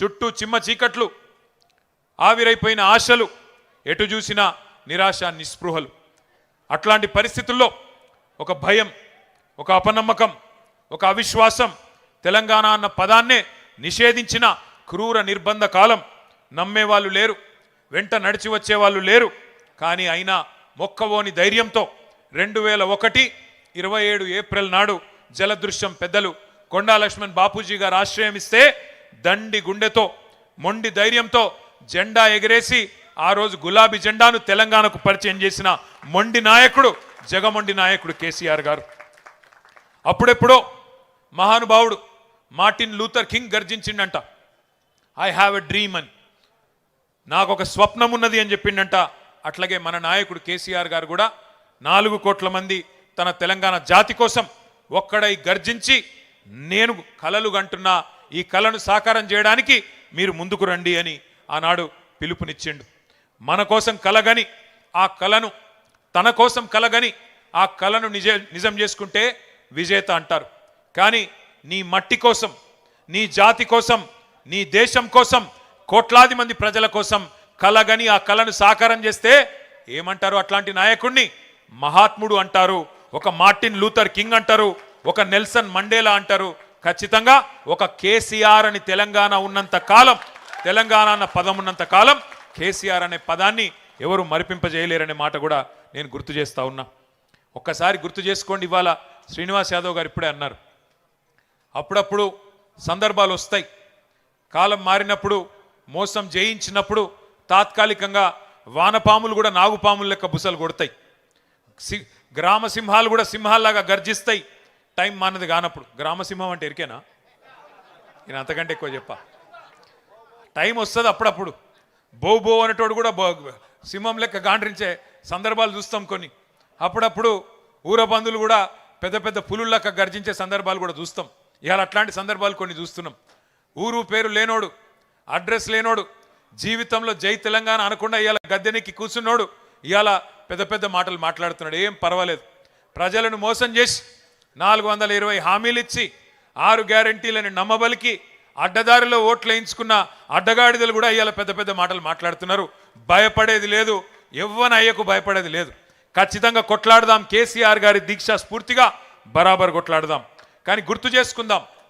చుట్టూ చిమ్మ చీకట్లు ఆవిరైపోయిన ఆశలు ఎటు చూసినా నిరాశ నిస్పృహలు. అట్లాంటి పరిస్థితుల్లో ఒక భయం ఒక అపనమ్మకం ఒక అవిశ్వాసం తెలంగాణ అన్న పదాన్నే నిషేధించిన క్రూర నిర్బంధ కాలం నమ్మేవాళ్ళు లేరు వెంట నడిచి వచ్చేవాళ్ళు లేరు. కానీ అయినా మొక్కవోని ధైర్యంతో రెండు వేల ఒకటి ఇరవై ఏడు ఏప్రిల్ నాడు జలదృశ్యం పెద్దలు కొండా లక్ష్మణ్ బాపూజీ గారు ఆశ్రయం ఇస్తే దండి గుండెతో మొండి ధైర్యంతో జెండా ఎగిరేసి ఆ రోజు గులాబీ జెండాను తెలంగాణకు పరిచయం చేసిన మొండి నాయకుడు జగమొండి నాయకుడు కేసీఆర్ గారు. అప్పుడెప్పుడో మహానుభావుడు మార్టిన్ లూథర్ కింగ్ గర్జించిండంట ఐ హ్యావ్ ఎ డ్రీమ్ అని. నాకు ఒక స్వప్నం ఉన్నది అని చెప్పిండంట. అట్లాగే మన నాయకుడు కేసీఆర్ గారు కూడా నాలుగు కోట్ల మంది తన తెలంగాణ జాతి కోసం ఒక్కడై గర్జించి నేను కలలుగంటున్నా ఈ కళను సాకారం చేయడానికి మీరు ముందుకు రండి అని ఆనాడు పిలుపునిచ్చిండు. మన కోసం కలగని ఆ కళను తన కోసం కలగని ఆ కళను నిజ నిజం చేసుకుంటే విజేత అంటారు. కానీ నీ మట్టి కోసం నీ జాతి కోసం నీ దేశం కోసం కోట్లాది మంది ప్రజల కోసం కలగని ఆ కళను సాకారం చేస్తే ఏమంటారు అట్లాంటి నాయకుడిని మహాత్ముడు అంటారు ఒక మార్టిన్ లూథర్ కింగ్ అంటారు ఒక నెల్సన్ మండేలా అంటారు ఖచ్చితంగా ఒక కేసీఆర్ అని తెలంగాణ ఉన్నంత కాలం తెలంగాణ అన్న పదం ఉన్నంత కాలం కేసీఆర్ అనే పదాన్ని ఎవరు మరిపింపజేయలేరనే మాట కూడా నేను గుర్తు చేస్తూ ఉన్నా. ఒక్కసారి గుర్తు చేసుకోండి ఇవాళ శ్రీనివాస్ యాదవ్ గారు ఇప్పుడే అన్నారు. అప్పుడప్పుడు సందర్భాలు వస్తాయి. కాలం మారినప్పుడు మోసం జయించినప్పుడు తాత్కాలికంగా వానపాములు కూడా నాగుపాములు లెక్క బుసలు కొడతాయి. సి- గ్రామ సింహాలు కూడా సింహాల్లాగా గర్జిస్తాయి. టైం మానది కానప్పుడు. గ్రామ సింహం అంటే ఎరికేనా? నేను అంతకంటే ఎక్కువ చెప్పా. టైం వస్తుంది అప్పుడప్పుడు. బో బో అనేటోడు కూడా బో సింహం లెక్క గాండ్రించే సందర్భాలు చూస్తాం కొన్ని. అప్పుడప్పుడు ఊర బంధువులు కూడా పెద్ద పెద్ద పులులు గర్జించే సందర్భాలు కూడా చూస్తాం. ఇవాళ అట్లాంటి సందర్భాలు కొన్ని చూస్తున్నాం. ఊరు పేరు లేనోడు అడ్రస్ లేనోడు జీవితంలో జై తెలంగాణ అనకుండా ఇవాళ గద్దెనెక్కి కూర్చున్నోడు ఇవాళ పెద్ద పెద్ద మాటలు మాట్లాడుతున్నాడు. ఏం పర్వాలేదు. ప్రజలను మోసం చేసి నాలుగు వందల ఇరవై హామీలు ఇచ్చి ఆరు గ్యారంటీలని నమ్మబలికి అడ్డదారిలో ఓట్లు వేయించుకున్న అడ్డగాడిదలు కూడా ఇవాళ పెద్ద పెద్ద మాటలు మాట్లాడుతున్నారు. భయపడేది లేదు. ఎవ్వన అయ్యకు భయపడేది లేదు. ఖచ్చితంగా కొట్లాడదాం. కేసీఆర్ గారి దీక్ష స్ఫూర్తిగా బరాబర్ కొట్లాడదాం. కానీ గుర్తు చేసుకుందాం.